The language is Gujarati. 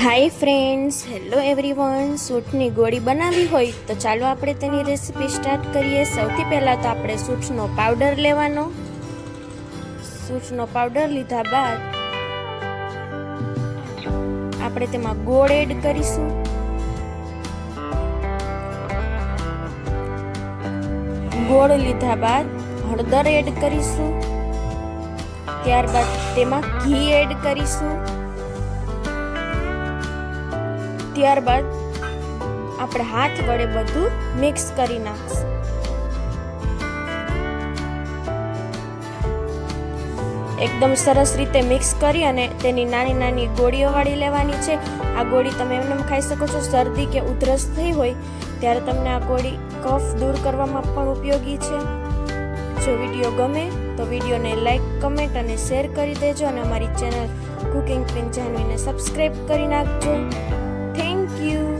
હાય ફ્રેન્ડ્સ હેલો એવરીવન સૂટની ગોળી બનાવવી હોય તો ચાલો આપણે તેની રેસીપી સ્ટાર્ટ કરીએ. સૌથી પહેલાં તો આપણે સૂટનો પાવડર લેવાનો. સૂટનો પાવડર લીધા બાદ આપણે તેમાં ગોળ એડ કરીશું. ગોળ લીધા બાદ હળદર એડ કરીશું. ત્યારબાદ તેમાં ઘી એડ કરીશું. ત્યારબાદ આપણે હાથ વડે બધું મિક્સ કરી નાખશું. એકદમ સરસ રીતે મિક્સ કરી અને તેની નાની નાની ગોળીઓ વાળી લેવાની છે. આ ગોળી તમે એમને ખાઈ શકો છો, શરદી કે ઉધરસ થઈ હોય ત્યારે તમને આ ગોળી કફ દૂર કરવામાં પણ ઉપયોગી છે. જો વીડિયો ગમે તો વિડીયોને લાઈક કમેન્ટ અને શેર કરી દેજો અને અમારી ચેનલ કુકિંગ પિન જાનવીને સબસ્ક્રાઈબ કરી નાખજો. you.